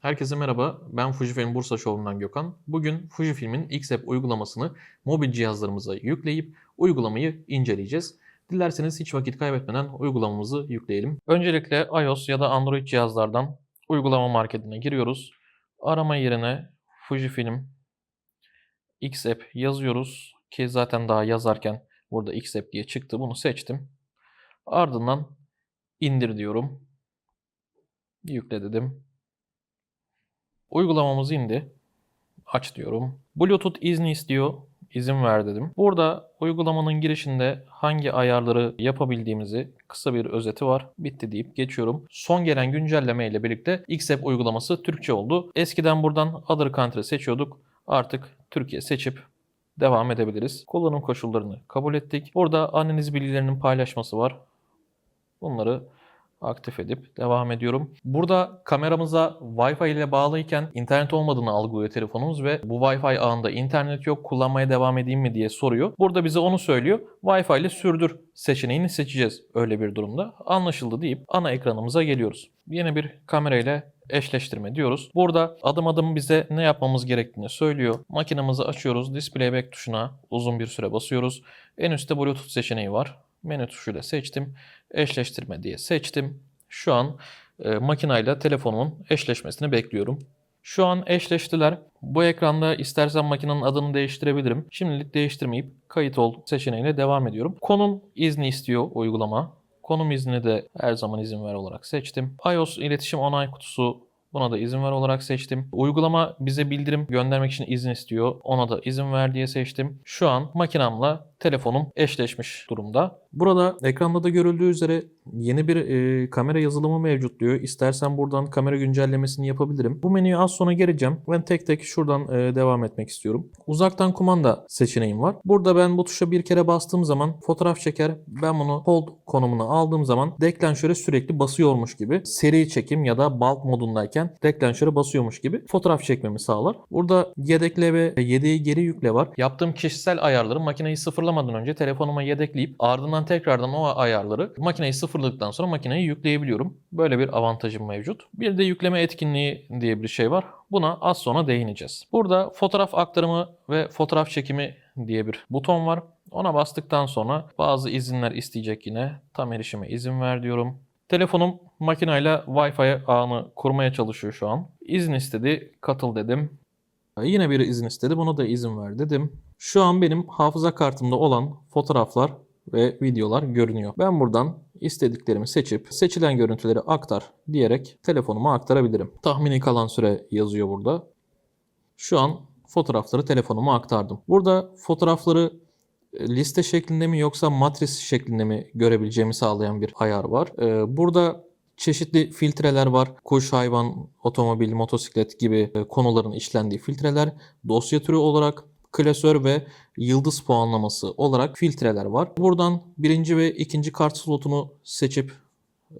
Herkese merhaba, ben Fujifilm Bursa Show'undan Gökhan. Bugün Fujifilm'in X-App uygulamasını mobil cihazlarımıza yükleyip uygulamayı inceleyeceğiz. Dilerseniz hiç vakit kaybetmeden uygulamamızı yükleyelim. Öncelikle iOS ya da Android cihazlardan uygulama marketine giriyoruz. Arama yerine Fujifilm X-App yazıyoruz ki zaten daha yazarken burada X-App diye çıktı. Bunu seçtim. Ardından indir diyorum. Yükle dedim. Uygulamamız indi. Aç diyorum. Bluetooth izni istiyor. İzin ver dedim. Burada uygulamanın girişinde hangi ayarları yapabildiğimizi kısa bir özeti var. Bitti deyip geçiyorum. Son gelen güncelleme ile birlikte XApp uygulaması Türkçe oldu. Eskiden buradan Other Country seçiyorduk. Artık Türkiye seçip devam edebiliriz. Kullanım koşullarını kabul ettik. Burada anneniz bilgilerinin paylaşması var. Bunları aktif edip devam ediyorum. Burada kameramıza Wi-Fi ile bağlıyken internet olmadığını algılıyor telefonumuz ve bu Wi-Fi ağında internet yok kullanmaya devam edeyim mi diye soruyor. Burada bize onu söylüyor. Wi-Fi ile sürdür seçeneğini seçeceğiz öyle bir durumda. Anlaşıldı deyip ana ekranımıza geliyoruz. Yeni bir kamera ile eşleştirme diyoruz. Burada adım adım bize ne yapmamız gerektiğini söylüyor. Makinemizi açıyoruz. Display back tuşuna uzun bir süre basıyoruz. En üstte Bluetooth seçeneği var. Menü tuşuyla seçtim. Eşleştirme diye seçtim. Şu an e, makinayla telefonumun eşleşmesini bekliyorum. Şu an eşleştiler. Bu ekranda istersen makinenin adını değiştirebilirim. Şimdilik değiştirmeyip kayıt ol seçeneğine devam ediyorum. Konum izni istiyor uygulama. Konum izni de her zaman izin ver olarak seçtim. iOS iletişim onay kutusu Buna da izin ver olarak seçtim. Uygulama bize bildirim göndermek için izin istiyor. Ona da izin ver diye seçtim. Şu an makinamla telefonum eşleşmiş durumda. Burada ekranda da görüldüğü üzere yeni bir e, kamera yazılımı mevcut diyor. İstersen buradan kamera güncellemesini yapabilirim. Bu menüye az sonra geleceğim. Ben tek tek şuradan e, devam etmek istiyorum. Uzaktan kumanda seçeneğim var. Burada ben bu tuşa bir kere bastığım zaman fotoğraf çeker. Ben bunu hold konumuna aldığım zaman deklanşöre sürekli basıyormuş gibi seri çekim ya da bulk modundayken deklanşöre basıyormuş gibi fotoğraf çekmemi sağlar. Burada yedekle ve yedeği geri yükle var. Yaptığım kişisel ayarları makineyi sıfırlamadan önce telefonuma yedekleyip ardından tekrardan o ayarları makineyi sıfırladıktan sonra makineyi yükleyebiliyorum. Böyle bir avantajım mevcut. Bir de yükleme etkinliği diye bir şey var. Buna az sonra değineceğiz. Burada fotoğraf aktarımı ve fotoğraf çekimi diye bir buton var. Ona bastıktan sonra bazı izinler isteyecek yine. Tam erişime izin ver diyorum. Telefonum makineyle Wi-Fi ağını kurmaya çalışıyor şu an. İzin istedi, katıl dedim. Yine bir izin istedi, buna da izin ver dedim. Şu an benim hafıza kartımda olan fotoğraflar ve videolar görünüyor. Ben buradan istediklerimi seçip seçilen görüntüleri aktar diyerek telefonuma aktarabilirim. Tahmini kalan süre yazıyor burada. Şu an fotoğrafları telefonuma aktardım. Burada fotoğrafları e, liste şeklinde mi yoksa matris şeklinde mi görebileceğimi sağlayan bir ayar var. Ee, Burada çeşitli filtreler var. Kuş, hayvan, otomobil, motosiklet gibi e, konuların işlendiği filtreler. Dosya türü olarak klasör ve yıldız puanlaması olarak filtreler var. Buradan birinci ve ikinci kart slotunu seçip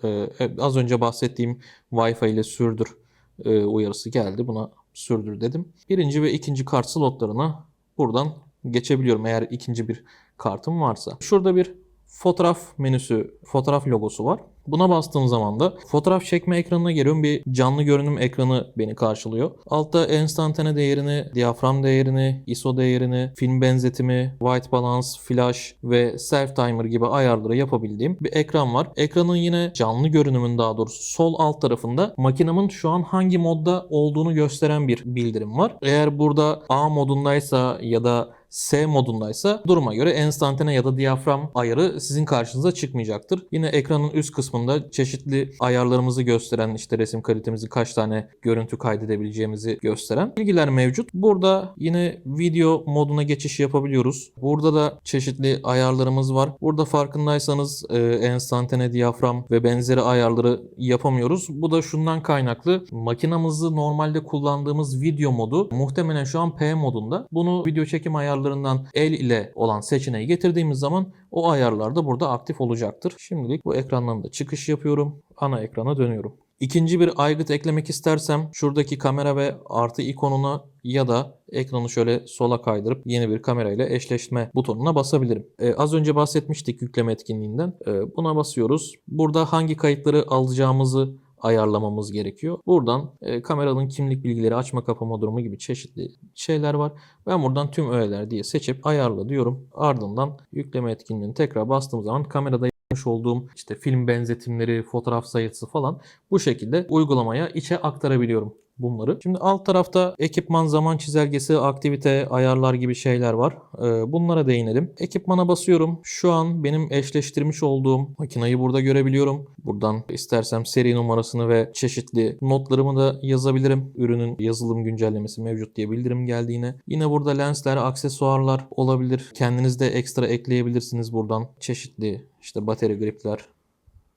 e, az önce bahsettiğim Wi-Fi ile sürdür e, uyarısı geldi. Buna sürdür dedim. Birinci ve ikinci kart slotlarına buradan geçebiliyorum eğer ikinci bir kartım varsa. Şurada bir fotoğraf menüsü, fotoğraf logosu var. Buna bastığım zaman da fotoğraf çekme ekranına geliyorum. Bir canlı görünüm ekranı beni karşılıyor. Altta enstantane değerini, diyafram değerini, ISO değerini, film benzetimi, white balance, flash ve self timer gibi ayarları yapabildiğim bir ekran var. Ekranın yine canlı görünümün daha doğrusu sol alt tarafında makinemin şu an hangi modda olduğunu gösteren bir bildirim var. Eğer burada A modundaysa ya da S modundaysa duruma göre enstantane ya da diyafram ayarı sizin karşınıza çıkmayacaktır. Yine ekranın üst kısmında çeşitli ayarlarımızı gösteren işte resim kalitemizi kaç tane görüntü kaydedebileceğimizi gösteren bilgiler mevcut. Burada yine video moduna geçiş yapabiliyoruz. Burada da çeşitli ayarlarımız var. Burada farkındaysanız e, enstantane diyafram ve benzeri ayarları yapamıyoruz. Bu da şundan kaynaklı. Makinamızı normalde kullandığımız video modu muhtemelen şu an P modunda. Bunu video çekim ayarlarından el ile olan seçeneği getirdiğimiz zaman o ayarlar da burada aktif olacaktır. Şimdilik bu ekrandan da çıkış yapıyorum. Ana ekrana dönüyorum. İkinci bir aygıt eklemek istersem şuradaki kamera ve artı ikonuna ya da ekranı şöyle sola kaydırıp yeni bir kamera ile eşleşme butonuna basabilirim. Ee, az önce bahsetmiştik yükleme etkinliğinden. Ee, buna basıyoruz. Burada hangi kayıtları alacağımızı ayarlamamız gerekiyor. Buradan e, kameranın kimlik bilgileri açma kapama durumu gibi çeşitli şeyler var. Ben buradan tüm öğeler diye seçip ayarla diyorum. Ardından yükleme etkinliğini tekrar bastığım zaman kamerada yapmış olduğum işte film benzetimleri, fotoğraf sayısı falan bu şekilde uygulamaya içe aktarabiliyorum bunları. Şimdi alt tarafta ekipman, zaman çizelgesi, aktivite, ayarlar gibi şeyler var. Ee, bunlara değinelim. Ekipmana basıyorum. Şu an benim eşleştirmiş olduğum makinayı burada görebiliyorum. Buradan istersem seri numarasını ve çeşitli notlarımı da yazabilirim. Ürünün yazılım güncellemesi mevcut diye bildirim geldiğine. Yine burada lensler, aksesuarlar olabilir. Kendiniz de ekstra ekleyebilirsiniz buradan. Çeşitli işte bateri gripler,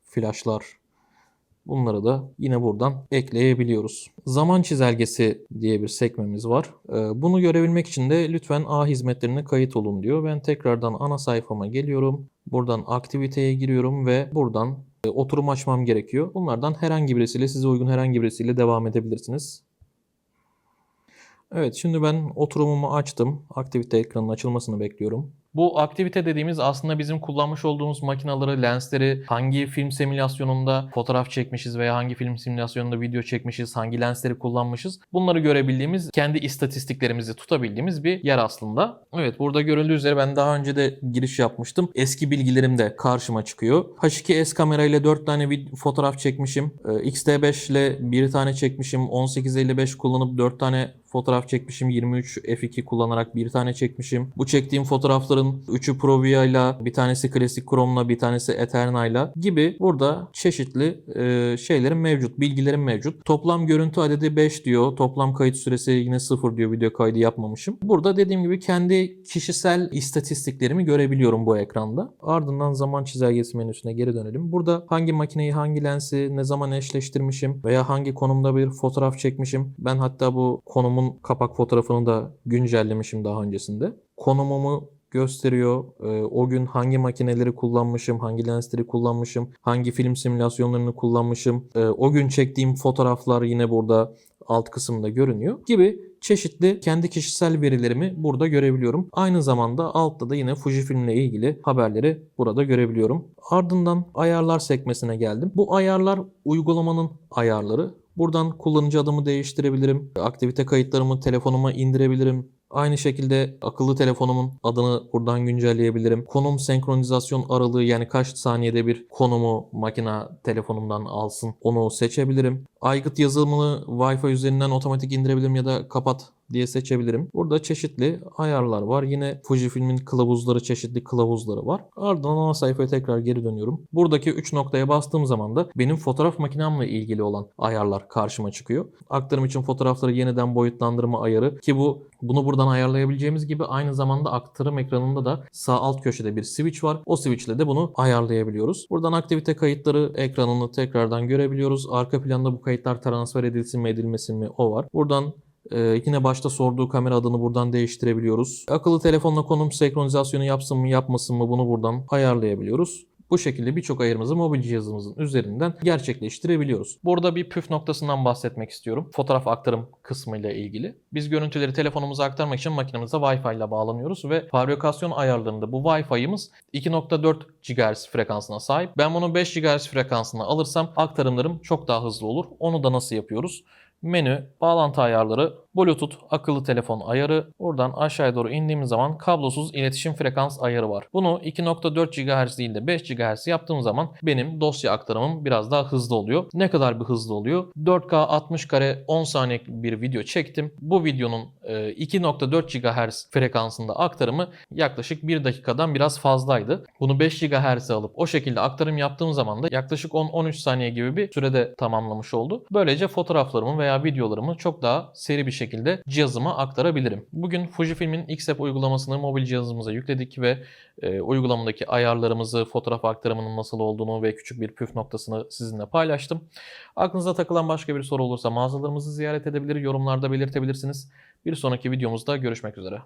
flashlar, Bunları da yine buradan ekleyebiliyoruz. Zaman çizelgesi diye bir sekmemiz var. Ee, Bunu görebilmek için de lütfen A hizmetlerine kayıt olun diyor. Ben tekrardan ana sayfama geliyorum. Buradan aktiviteye giriyorum ve buradan e, oturum açmam gerekiyor. Bunlardan herhangi birisiyle size uygun herhangi birisiyle devam edebilirsiniz. Evet şimdi ben oturumumu açtım. Aktivite ekranının açılmasını bekliyorum. Bu aktivite dediğimiz aslında bizim kullanmış olduğumuz makinaları, lensleri hangi film simülasyonunda fotoğraf çekmişiz veya hangi film simülasyonunda video çekmişiz, hangi lensleri kullanmışız. Bunları görebildiğimiz, kendi istatistiklerimizi tutabildiğimiz bir yer aslında. Evet burada görüldüğü üzere ben daha önce de giriş yapmıştım. Eski bilgilerim de karşıma çıkıyor. H2S kamerayla 4 tane vid- fotoğraf çekmişim. Ee, X-T5 ile 1 tane çekmişim. 1855 kullanıp 4 tane fotoğraf çekmişim. 23 F2 kullanarak bir tane çekmişim. Bu çektiğim fotoğrafların 3'ü Provia ile bir tanesi Classic Chrome'la bir tanesi Eterna ile gibi burada çeşitli e, şeylerin mevcut. Bilgilerim mevcut. Toplam görüntü adedi 5 diyor. Toplam kayıt süresi yine 0 diyor. Video kaydı yapmamışım. Burada dediğim gibi kendi kişisel istatistiklerimi görebiliyorum bu ekranda. Ardından zaman çizelgesi menüsüne geri dönelim. Burada hangi makineyi, hangi lensi, ne zaman eşleştirmişim veya hangi konumda bir fotoğraf çekmişim. Ben hatta bu konumun kapak fotoğrafını da güncellemişim daha öncesinde. Konumumu gösteriyor. Ee, o gün hangi makineleri kullanmışım, hangi lensleri kullanmışım, hangi film simülasyonlarını kullanmışım. Ee, o gün çektiğim fotoğraflar yine burada alt kısımda görünüyor gibi çeşitli kendi kişisel verilerimi burada görebiliyorum. Aynı zamanda altta da yine Fujifilm ile ilgili haberleri burada görebiliyorum. Ardından ayarlar sekmesine geldim. Bu ayarlar uygulamanın ayarları. Buradan kullanıcı adımı değiştirebilirim. Aktivite kayıtlarımı telefonuma indirebilirim. Aynı şekilde akıllı telefonumun adını buradan güncelleyebilirim. Konum senkronizasyon aralığı yani kaç saniyede bir konumu makina telefonumdan alsın onu seçebilirim. Aygıt yazılımını Wi-Fi üzerinden otomatik indirebilirim ya da kapat diye seçebilirim. Burada çeşitli ayarlar var. Yine Fujifilm'in kılavuzları, çeşitli kılavuzları var. Ardından ana sayfaya tekrar geri dönüyorum. Buradaki 3 noktaya bastığım zaman da benim fotoğraf makinemle ilgili olan ayarlar karşıma çıkıyor. Aktarım için fotoğrafları yeniden boyutlandırma ayarı ki bu bunu buradan ayarlayabileceğimiz gibi aynı zamanda aktarım ekranında da sağ alt köşede bir switch var. O switch ile de bunu ayarlayabiliyoruz. Buradan aktivite kayıtları ekranını tekrardan görebiliyoruz. Arka planda bu kayıtlar transfer edilsin mi edilmesin mi o var. Buradan ee, yine başta sorduğu kamera adını buradan değiştirebiliyoruz. Akıllı telefonla konum senkronizasyonu yapsın mı yapmasın mı bunu buradan ayarlayabiliyoruz. Bu şekilde birçok ayarımızı mobil cihazımızın üzerinden gerçekleştirebiliyoruz. Burada bir püf noktasından bahsetmek istiyorum. Fotoğraf aktarım kısmıyla ilgili. Biz görüntüleri telefonumuza aktarmak için makinemize Wi-Fi ile bağlanıyoruz ve fabrikasyon ayarlarında bu Wi-Fi'miz 2.4 GHz frekansına sahip. Ben bunu 5 GHz frekansına alırsam aktarımlarım çok daha hızlı olur. Onu da nasıl yapıyoruz? Menü, bağlantı ayarları, Bluetooth, akıllı telefon ayarı. Buradan aşağıya doğru indiğimiz zaman kablosuz iletişim frekans ayarı var. Bunu 2.4 GHz değil de 5 GHz yaptığım zaman benim dosya aktarımım biraz daha hızlı oluyor. Ne kadar bir hızlı oluyor? 4K 60 kare 10 saniyelik bir video çektim. Bu videonun e, 2.4 GHz frekansında aktarımı yaklaşık 1 dakikadan biraz fazlaydı. Bunu 5 GHz'e alıp o şekilde aktarım yaptığım zaman da yaklaşık 10-13 saniye gibi bir sürede tamamlamış oldu. Böylece fotoğraflarımı veya videolarımı çok daha seri bir şekilde cihazıma aktarabilirim. Bugün Fujifilm'in X-App uygulamasını mobil cihazımıza yükledik ve e, uygulamadaki ayarlarımızı, fotoğraf aktarımının nasıl olduğunu ve küçük bir püf noktasını sizinle paylaştım. Aklınıza takılan başka bir soru olursa mağazalarımızı ziyaret edebilir, yorumlarda belirtebilirsiniz. Bir sonraki videomuzda görüşmek üzere.